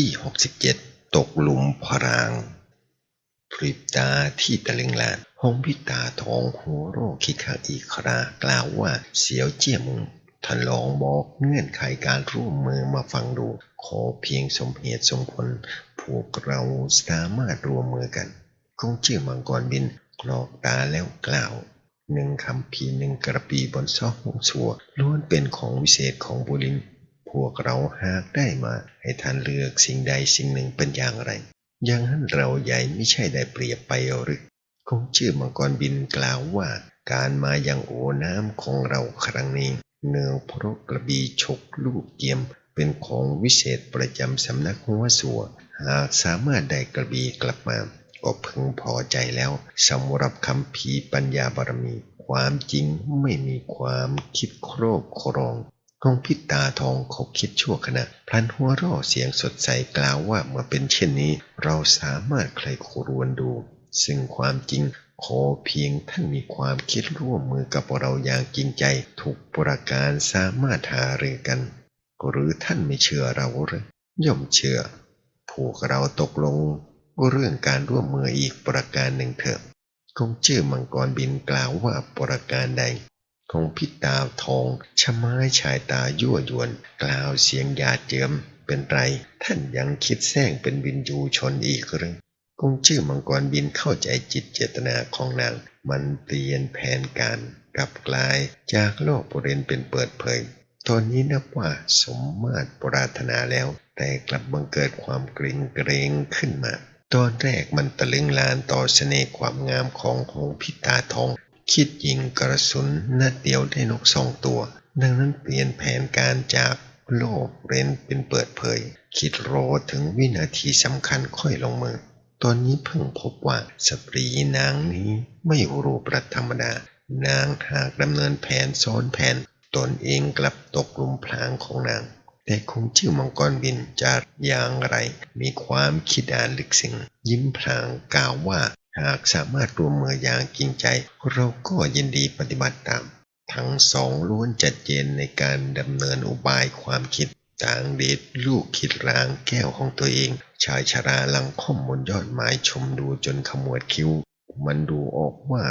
ที่ 67 ตกหลุมพราง พริบตาที่ตะลึงลานหงพิตาทองหัวโรคคิดข้าอีกครากล่าวว่าเสียวเจี้ยมึงท่านลองบอกเงื่อนไขการร่วมมือมาฟังดู ขอเพียงสมเหตุสมผล พวกเราสามารถร่วมมือกันคงเชื่อมังกรบินกรอกตาแล้วกล่าวหนึ่งคำพีหนึ่งกระปีบนซอกหงสัวล้วนเป็นของวิเศษของบุริน พวกเราหากได้มาให้ท่านเลือกสิ่งใดสิ่งหนึ่งเป็นอย่างไร อย่างนั้นเราใหญ่ไม่ใช่ได้เปรียบไปหรือคงชื่อมังกรบินกล่าวว่าการมาอยังโอน้ำของเราครั้งนี้ เนื่องเพราะกระบี่ฉกลูกเกียมเป็นของวิเศษประจำสำนักหัวสัว หากสามารถได้กระบี่กลับมาก็พึงพอใจแล้วสำหรับคำพีปัญญาบารมี ความจริงไม่มีความคิดโครบครอง คงพิตาทองเขาคิดชั่วขณะ พลันหัวร่อเสียงสดใสกล่าวว่าเมื่อเป็นเช่นนี้ เราสามารถใครครวนดู ซึ่งความจริงขอเพียงท่านมีความคิดร่วมมือกับเราอย่างจริงใจทุกประการสามารถหารือกัน หรือท่านไม่เชื่อเราหรือย่อมเชื่อ พวกเราตกลงเรื่องการร่วมมืออีกประการหนึ่งเถอะคงชื่อมังกรบินกล่าวว่าประการใด ของพิตาทองชะไม้ชายตายั่วยวน กล่าวเสียงหยาดเจิมเป็นไร ท่านยังคิดแซงเป็นบินยูชนอีกหรือคงชื่อมังกรบินเข้าใจจิตเจตนาของนาง มันเปลี่ยนแผนการกลับกลายจากโลกปุเรนเป็นเปิดเผย ตอนนี้นับว่าสมมาตรปรารถนาแล้ว แต่กลับบังเกิดความเกรงเกรงขึ้นมา ตอนแรกมันตะลึงลานต่อเสน่ห์ความงามของหงพิตาทอง คิดยิงกระสุนนัดเดียวได้นกสองตัว ดังนั้นเปลี่ยนแผนการจากโลกเรนเป็นเปิดเผย คิดรอถึงวินาทีสำคัญค่อยลงมือ ตอนนี้เพิ่งพบว่าสตรีนางนี้ไม่รูปรัธรรมดา นางหากดำเนินแผนซ้อนแผน ตนเองกลับตกหลุมพรางของนาง แต่คงชื่อมังกรบินจะอย่างไร มีความคิดอ่านลึกซึ้งยิ้มพลางกล่าวว่า หากสามารถรวมมืออย่างจริงใจ เราก็ยินดีปฏิบัติตาม ทั้งสองล้วนจัดเจนในการดำเนินอุบายความคิดต่างเดชลูกคิดรางแก้วของตัวเอง ชายชราลังค่อมบนยอดไม้ชมดูจนขมวดคิ้ว มันดูออกว่า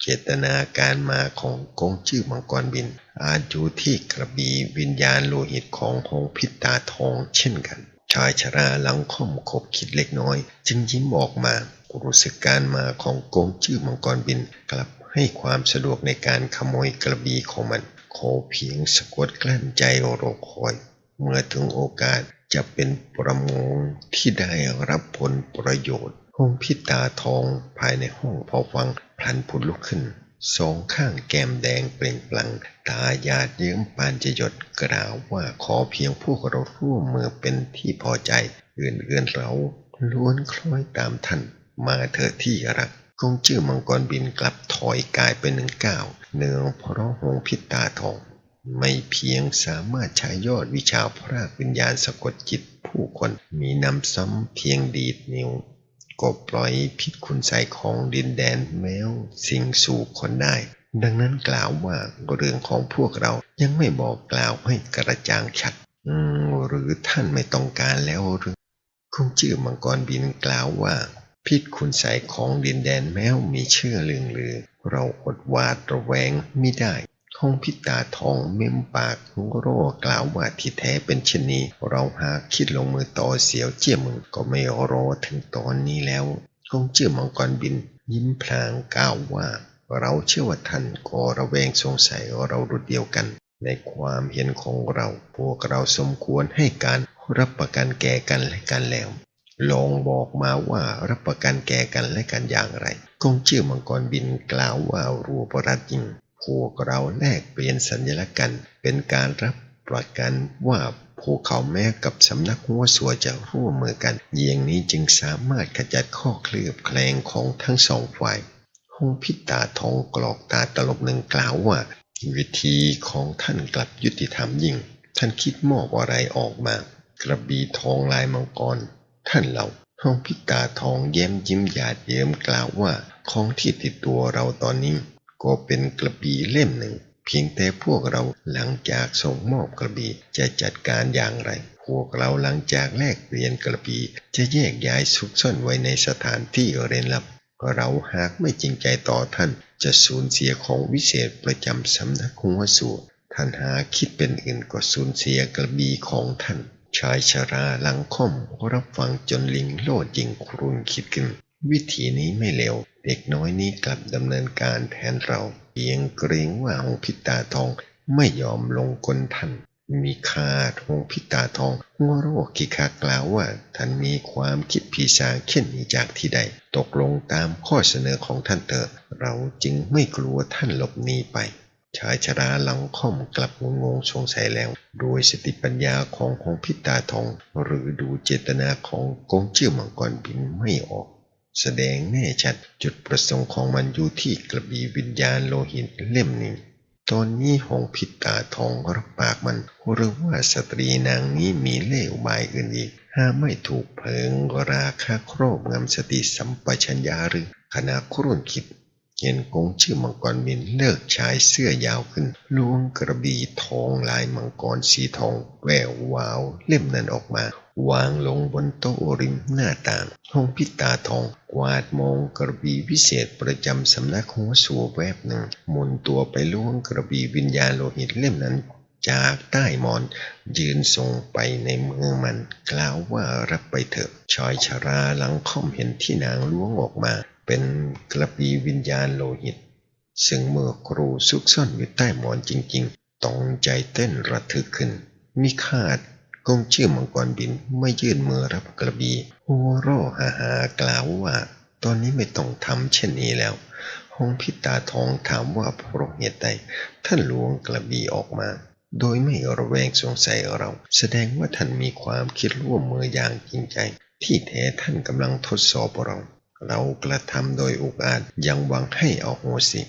เจตนาการมาของกงชื่อมังกรบิน อาจอยู่ที่กระบีวิญญาณโลหิตของหงพิตาทองเช่นกัน ชายชราหลังค่อมคบคิดเล็กน้อย จึงยิ้มออกมารู้สึกการมาของโกงชื่อมังกรบิน กลับให้ความสะดวกในการขโมยกระบีของมันขอเพียงสะกดกลั้นใจรอคอย เมื่อถึงโอกาสจะเป็นประมงที่ได้รับผลประโยชน์ ห้องพิตาทองภายในห้องพอฟังพลันผุดลุกขึ้น สองข้างแก้มแดงเปล่งปลั่งตาญาติเยื้มปานจะหยดกล่าวว่าขอเพียงพวกเราร่วมมือเป็นที่พอใจอื่นๆเราล้วนคล้อยตามท่านมาเถิดที่รักคงชื่อมังกรบินกลับถอยกายไปหนึ่งก้าวเนื่องเพราะหงพิตาทอง ไม่เพียงสามารถใช้ยอดวิชาพรากวิญญาณสะกดจิตผู้คนมีนำซ้ำเพียงดีดนิ้ว ก็ปล่อยพิษคุณใสของดินแดนแมวสิงสู่คนได้ ดังนั้นกล่าวว่าเรื่องของพวกเรายังไม่บอกกล่าวให้กระจ่างชัดหรือท่านไม่ต้องการแล้วหรือคงชื่อมังกรบินกล่าวว่า พิษคุณใสของดินแดนแมวมีเชื่อเลืองลือ เราอดวาดระแวงไม่ได้ คงพิตาทองเม้มปากหัวโรกล่าวว่าที่แท้เป็นเช่นนี้ เราหากคิดลงมือต่อเสียวเจียมึงก็ไม่รอถึงตอนนี้แล้วคงเชื่อมังกรบิน ยิ้มพลางกล่าวว่า เราเชื่อว่าท่านก็ระแวงสงสัยเรารุดเดียวกัน ในความเห็นของเรา พวกเราสมควรให้การรับประกันแก่กันและกันแล้ว ลองบอกมาว่ารับประกันแก่กันและกันอย่างไรคงเชื่อมังกรบินกล่าวว่ารูปรัตจริง พวกเราแลกเปลี่ยนสัญลักษณ์กันเป็นการรับประกันว่าพวกเขาแม้กับสำนักหัวสัวจะร่วมมือกันเยี่ยงนี้จึงสามารถขจัดข้อเคลือบแคลงของทั้งสองฝ่ายหงพิตาทองกรอกตาตลบหนึ่งกล่าวว่า วิธีของท่านกลับยุติธรรมยิ่ง ท่านคิดมอบอะไรออกมา กระบี่ทองลายมังกร ท่านเราห้องพิตาทองแย้มยิ้มหยาดเยิ้มกล่าวว่าของที่ติดตัวเราตอนนี้ ก็เป็นกระบี่เล่มหนึ่ง เพียงแต่พวกเราหลังจากส่งมอบกระบี่จะจัดการอย่างไร พวกเราหลังจากแลกเปลี่ยนกระบี่จะแยกย้ายซุกซ่อนไว้ในสถานที่เร้นลับเราหากไม่จริงใจต่อท่าน จะสูญเสียของวิเศษประจำสำนักหัวสูท่านหาคิดเป็นอื่นก็สูญเสียกระบี่ของท่านชายชราหลังค่อมรับฟังจนลิงโลดยิงครุนคิดขึ้น วิธีนี้ไม่เร็ว เด็กน้อยนี้กลับดำเนินการแทนเราเพียงเกรงว่าองพิตาทองไม่ยอมลงกลท่าน มีคาดองพิตาทองหัวโรกิคากล่าวว่าท่านมีความคิดผีสางเช่นนี้จากที่ใด ตกลงตามข้อเสนอของท่านเถอะเราจึงไม่กลัวท่านหลบหนีไปชายชราหลังค่อมกลับงงงสงสัยแล้ว โดยสติปัญญาของของพิตาทอง หรือดูเจตนาของกงเชื่อมังกรบินไม่ออก แสดงแน่ชัดจุดประสงค์ของมันอยู่ที่กระบี่วิญญาณโลหิตเล่มนี้ ตอนนี้หงผิดตาทองรับปากมันหรือว่าสตรีนางนี้มีเล่ห์บายอื่นอีกห้าไม่ถูกเพิงราคาครอบงำสติสัมปชัญญะหรือขณะครุ่นคิดเห็นกงชื่อมังกรบินเลิกใช้เสื้อยาวขึ้นล้วงกระบี่ทองลายมังกรสีทองแวววาวเล่มนั้นออกมา วางลงบนโต๊ะริมหน้าต่าง ห้องพิตาทองกวาดมองกระบี่วิเศษประจำสำนักหัวสัวแวบหนึ่งหมุนตัวไปล้วงกระบี่วิญญาณโลหิตเล่มนั้นจากใต้หมอนยืนทรงไปในมือมัน กล่าวว่ารับไปเถอะชายชราหลังค่อมเห็นที่นางล้วงออกมา เป็นกระบี่วิญญาณโลหิต ซึ่งเมื่อครูซุกซ่อนอยู่ใต้หมอนจริงๆต้องใจเต้นระทึกขึ้นมิคาด กองชื่อมังกรบินไม่ยื่นมือรับกระบี่หัวร่อหาหากล่าวว่า ตอนนี้ไม่ต้องทำเช่นนี้แล้วห้องพิตาทองถามว่าเพราะเหตุใดท่านล้วงกระบี่ออกมา โดยไม่ระแวงสงสัยเรา แสดงว่าท่านมีความคิดร่วมมืออย่างจริงใจ ที่แท้ท่านกำลังทดสอบเรา เรากระทำโดยอุกอาจยังหวังให้เอาโหสิ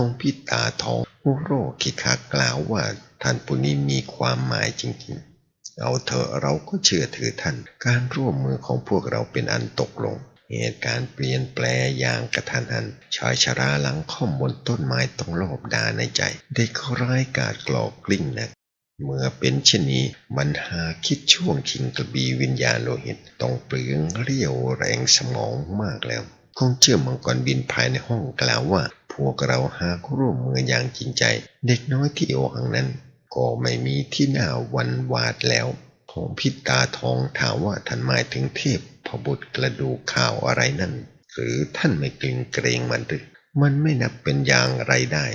องพิตาทองอุโรคิคากล่าวว่าท่านผู้นี้มีความหมายจริงๆ เอาเถอะเราก็เชื่อถือท่าน การร่วมมือของพวกเราเป็นอันตกลง เหตุการณ์เปลี่ยนแปลอย่างกระทันหัน ชายชราหลังค่อมบนต้นไม้ต้องรอบดาในใจเด็กร้ายกาดกลอกกลิ้งนักเมื่อเป็นเช่นนี้มันหาคิดช่วงชิงกระบีวิญญาณโลหิต ต้องเปลืองเรี่ยวแรงสมองมากแล้วคงเชื่อมังกรบินภายในห้องกล่าวว่า พวกเราหากร่วมมืออย่างจริงใจ เด็กน้อยที่โอหังนั้น ก็ไม่มีที่น่าวันวาดแล้ว ของพิตาทองถามว่าท่านหมายถึงเทพพบุตรกระดูข้าวอะไรนั่น หรือท่านไม่เกรงเกรงมันหรือมันไม่นับเป็นอย่างไรได้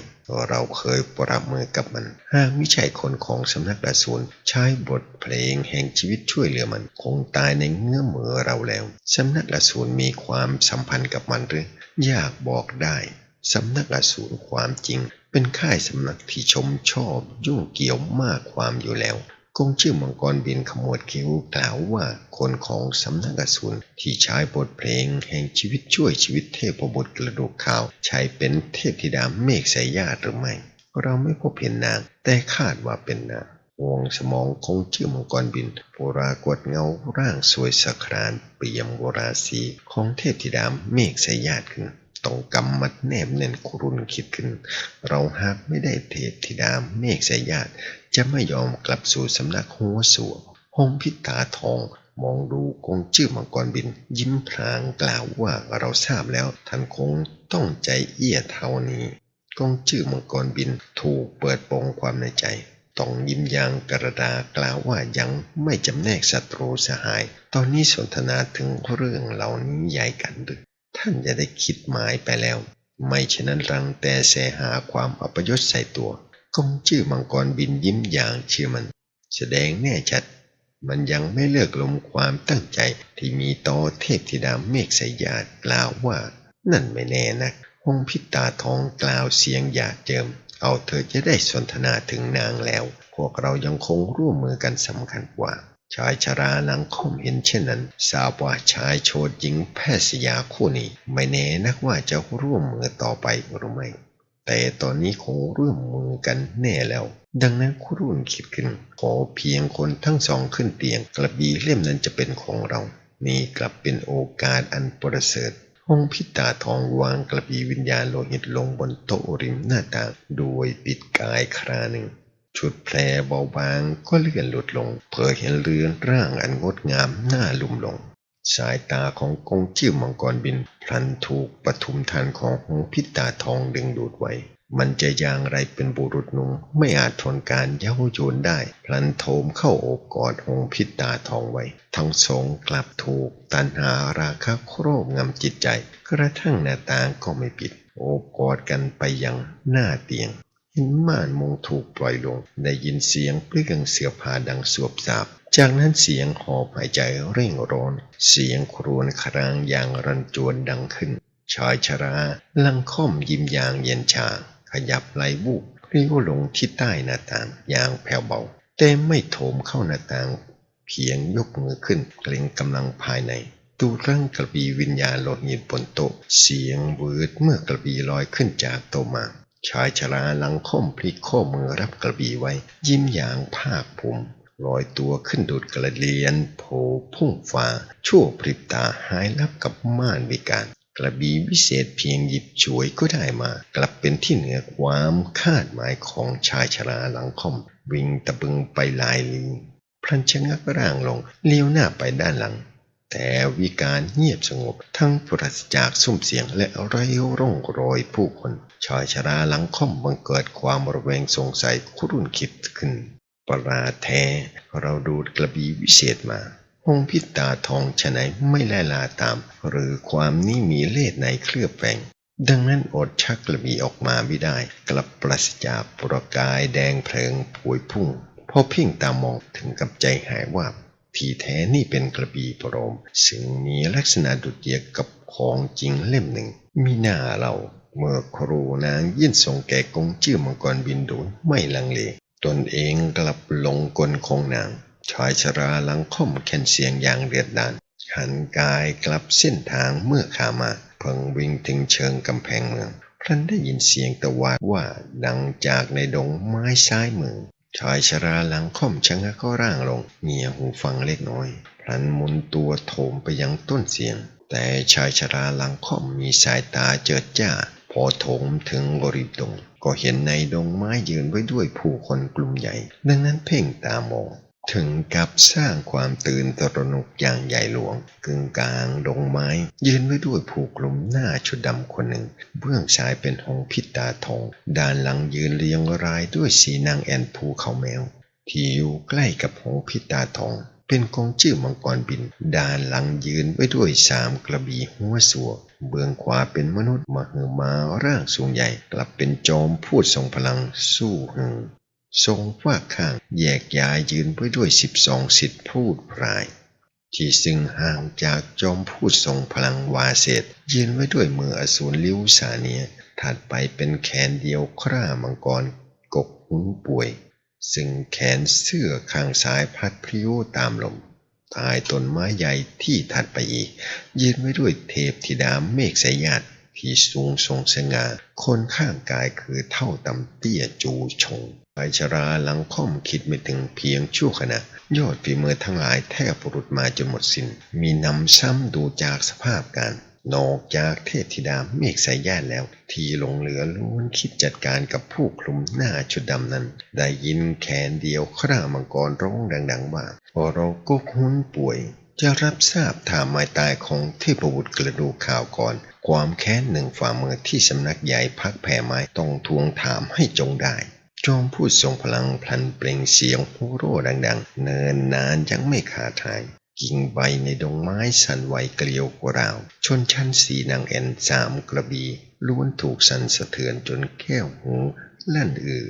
เราเคยปรับมือกับมัน หากม่ใช่คนของสำนักดาสูนใช้บทเพลงแห่งชีวิตช่วยเหลือมัน คงตายในเงื้อมือเราแล้ว สำนักดาสูนมีความสัมพันธ์กับมันหรือ อยากบอกได้ สำนักอสูรความจริง เป็นค่ายสำนักที่ชมชอบยุ่งเกี่ยวมากความอยู่แล้วคงชื่อมังกรบินขมวดคิ้วกล่าวว่าคนของสำนักอสูรที่ใช้บทเพลงแห่งชีวิตช่วยชีวิตเทพบุตรกระดูกขาว ใช้เป็นเทพธิดาเมฆสายญาติหรือไม่ เราไม่พบเห็นนางแต่คาดว่าเป็นนางวงสมองคงชื่อมังกรบินปรากฏเงาร่างสวยสครานเปี่ยมโบราสีของเทพธิดาเมฆสายญาติขึ้น ต้องกำมัดแนบแน่นครุนคิดขึ้น เราหากไม่ได้เทพธิดาเมฆสายญาติจะไม่ยอมกลับสู่สำนักหัวสัวห้องพิตาทองมองดูคงชื่อมังกรบิน ยิ้มพลางกล่าวว่าเราทราบแล้วท่านคงต้องใจเอี้ยเท่านี้กองชื่อมังกรบินถูกเปิดโปงความในใจต้องยิ้มยางกระดากล่าวว่ายังไม่จำแนกศัตรูสหาย ตอนนี้สนทนาถึงเรื่องเหล่านี้ใหญ่กันหรือ ท่านจะได้คิดหมายไปแล้ว ไม่ฉะนั้นรังแต่แสหาความอัปยศใส่ตัวคงชื่อมังกรบินยิ้มอย่างเชื่อมัน แสดงแน่ชัด มันยังไม่เลิกลมความตั้งใจที่มีต่อเทพธิดาเมฆสยาติกล่าวว่า นั่นไม่แน่นักหงพิตาทองกล่าวเสียงหยาดเจิม เอาเธอจะได้สนทนาถึงนางแล้ว พวกเรายังคงร่วมมือกันสำคัญกว่า ชายชราหลังคมเห็นเช่นนั้นทราบว่าชายโชดหญิงแพทย์สยาคู่นี้ ไม่แน่นักว่าจะร่วมมือต่อไปหรือไม่ แต่ตอนนี้คงร่วมมือกันแน่แล้ว ดังนั้นครุ่นคิดขึ้น ขอเพียงคนทั้งสองขึ้นเตียง กระบี่เล่มนั้นจะเป็นของเรา นี่กลับเป็นโอกาสอันประเสริฐห้องพิตาทองวางกระบี่วิญญาณโลหิตลงบนโต๊ะริมหน้าต่างโดยปิดกายคราหนึ่ง ชุดแพรเบาบางก็เลื่อนหลุดลงเพื่อเห็นเรือนร่างอันงดงามน่าลุ่มหลง สายตาของกงจิ้วมังกรบินพลันถูกปฐุมทานของหงพิตาทองดึงดูดไว้ มันจะอย่างไรเป็นบุรุษหนุ่มไม่อาจทนการเย้าโยนได้ พลันโถมเข้าโอบกอดหงพิตาทองไว้ ทั้งสองกลับถูกตันหาราคะโครบงำจิตใจ กระทั่งหน้าต่างก็ไม่ปิด โอบกอดกันไปยังหน้าเตียง ห็นม่านมงถูกปล่อยลงได้ยินเสียงเปลื้องเสื้อผ้าดังสวบสาบ จากนั้นเสียงหอบหายใจเร่งร้อน เสียงครวญครางอย่างรันจวนดังขึ้น ชายชราลังค่อมยิ้มอย่างเย็นชา ขยับไหลบูบเลี้ยวลงที่ใต้หน้าต่างอย่างแผ่วเบา แต่ไม่โถมเข้าหน้าต่าง เพียงยกมือขึ้นเกรงกำลังภายในตูร่างกระบีวิญญาณหลดหยิบบนโต๊ะเสียงวืดเมื่อกระบีลอยขึ้นจากโต๊ะมา ชายชราหลังค่อมพลิกข้อมือรับกระบี่ไว้ ยิ้มอย่างภาคภูมิลอยตัวขึ้นดูดกระเลียนโผพุ่งฟ้าชั่วพริบตาหายลับกับม่านวิการ กระบี่วิเศษเพียงหยิบฉวยก็ได้มา กลับเป็นที่เหนือความคาดหมายของชายชราหลังค่อม วิ่งตะบึงไปลายลีพลันชะงักร่างลงเลี้ยวหน้าไปด้านหลัง แต่วิการเงียบสงบทั้งปราศจากสุ่มเสียงและไร้ร่องรอยผู้คนชายชราหลังค่อมบังเกิดความระแวงสงสัยคุรุ่นคิดขึ้น ประลาแท้เราดูดกระบีวิเศษมาหงพิตาทองฉะไหนไม่แลลาตาม หรือความนี้มีเล่ห์ในเคลือบแฝงดังนั้นอดชักกระบีออกมาไม่ได้ กลับปราศจากประกายแดงเพลิงพวยพุ่งพอเพ่งตามองถึงกับใจหายวาบ ที่แท้นี่เป็นกระบี่ปลอม ซึ่งมีลักษณะดุดเดียวกับของจริงเล่มหนึ่ง มีหน้าเราเมื่อครูนางยื่นส่งแก่กงชื่อมังกรบินโดยไม่ลังเล ตนเองกลับลงกลของนาง ชายชราหลังค่อมแคนเสียงอย่างเดือดดานหันกายกลับเส้นทางเมื่อขามาเพิ่งวิ่งถึงเชิงกำแพงเมืองพลันได้ยินเสียงตะวาดว่าดังจากในดงไม้ซ้ายมือ ชายชราหลังค่อมชะงักก็ร่างลงเงียหูฟังเล็กน้อย พลันหมุนตัวโถมไปยังต้นเสียง แต่ชายชราหลังค่อมมีสายตาเจิดจ้า พอโถมถึงบริบดง ก็เห็นในดงไม้ยืนไว้ด้วยผู้คนกลุ่มใหญ่ ดังนั้นเพ่งตามอง ถึงกับสร้างความตื่นตระหนกอย่างใหญ่หลวง กึ่งกลางดงไม้ ยืนไว้ด้วยผูกลุ่มหน้าชุดดำคนหนึ่ง เบื้องซ้ายเป็นหงพิตาทอง ด้านหลังยืนเรียงรายด้วยสีนางแอนภูเขาแมว ที่อยู่ใกล้กับหงพิตาทอง เป็นกองชื่อมังกรบิน ด้านหลังยืนไว้ด้วยสามกระบี่หัวสัว เบื้องขวาเป็นมนุษย์มหึมาร่างสูงใหญ่ กลับเป็นจอมพูดทรงพลังสู้หึง ทรงว่าข้างแยกย้ายยืนไว้ด้วยสิบสองสิทธิพูดพราย ที่ซึ่งห่างจากจอมพูดทรงพลังวาเศษยืนไว้ด้วยมืออสูรลิ้วสาเนียถัดไปเป็นแขนเดียวคร่ามังกรกกหูป่วย ซึ่งแขนเสื้อข้างซ้ายพัดพลิ้วตามลมใต้ต้นไม้ใหญ่ที่ถัดไปอีก ยืนไว้ด้วยเทพธิดาเมฆสายญาติที่สูงทรงสง่าคนข้างกายคือเท่าตำเตี้ยจูชง ยชราหลังค่อมคิดไม่ถึงเพียงชั่วขณะ ยอดฝีมือทั้งหลายแทบปรุดมาจนหมดสิน้น มีนำซ้ำดูจากสภาพการ นอกจากเทพธิดาเมฆสายญาติแล้ว ที่ลงเหลือล้วนคิดจัดการกับผู้คลุมหน้าชุดดำนั้น ได้ยินแขนเดียวคร่ามังกรร้องดัง ๆ ว่าพอเราก็หุ้นป่วยจะรับทราบถามหมายตายของเทพบุตรกระดูกข่าวก่อน ความแค้นหนึ่งฝ่ามือที่สำนักใหญ่พักแผ่ไม้ต้องทวงถามให้จงได้ จอมพูดทรงพลังพลันเปล่งเสียงโฮโร่ดังๆ เนินนานยังไม่ขาดหายกิ่งใบในดงไม้สั่นไหวเกลียวกราว ชนชั้นสีนางแอนสามกระบีล้วนถูกสั่นสะเทือนจนแก้วหูลั่นอือ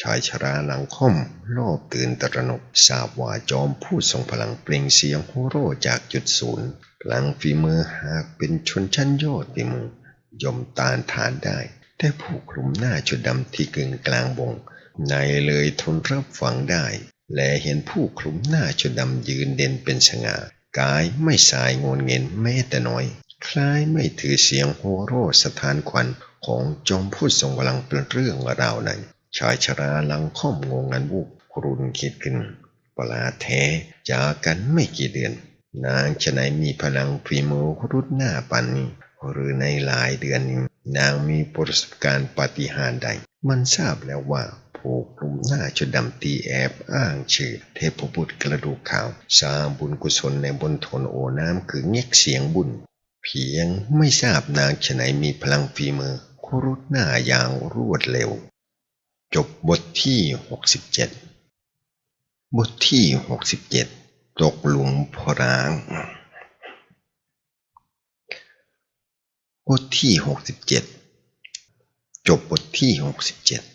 ชายชราหลังค่อมโลบตื่นตระหนกทราบว่าจอมผู้ทรงพลังเปล่งเสียงโฮโร่จากจุดศูนย์พลังฝีมือหากเป็นชนชั้นยอดฝีมือย่อมต้านทานได้ แต่ผู้คลุมหน้าชุดดำที่กึ่งกลางวงในเลยทนรับฟังได้ และเห็นผู้คลุมหน้าชุดดำยืนเด่นเป็นสง่ากายไม่สายงนเงินแม้แต่น้อย คล้ายไม่ถือเสียงโฮโร่สถานควันของจอมพูดทรงพลังเป็นเรื่องราวนั้นชายชราลังค่อมงงงันบุกครุนคิดขึ้นปลาแท้จากกันไม่กี่เดือน นางชะไหนมีพลังฝีมือรุดหน้าปันนี้ หรือในหลายเดือนนางมีประสบการณ์ปาฏิหาริย์ใด มันทราบแล้วว่าผู้กลุ่มหน้าชุดดำตีแอบอ้างชื่อ เทพบุตรกระดูกขาว สร้างบุญกุศลในบนทนโอน้ำคือเงียกเสียงบุญ เพียงไม่ทราบนางชะไหนมีพลังฝีมือคุรุดหน้าอย่างรวดเร็ว จบบทที่ 67 บทที่ 67 ตกหลุมพราง บทที่ 67 จบบทที่ 67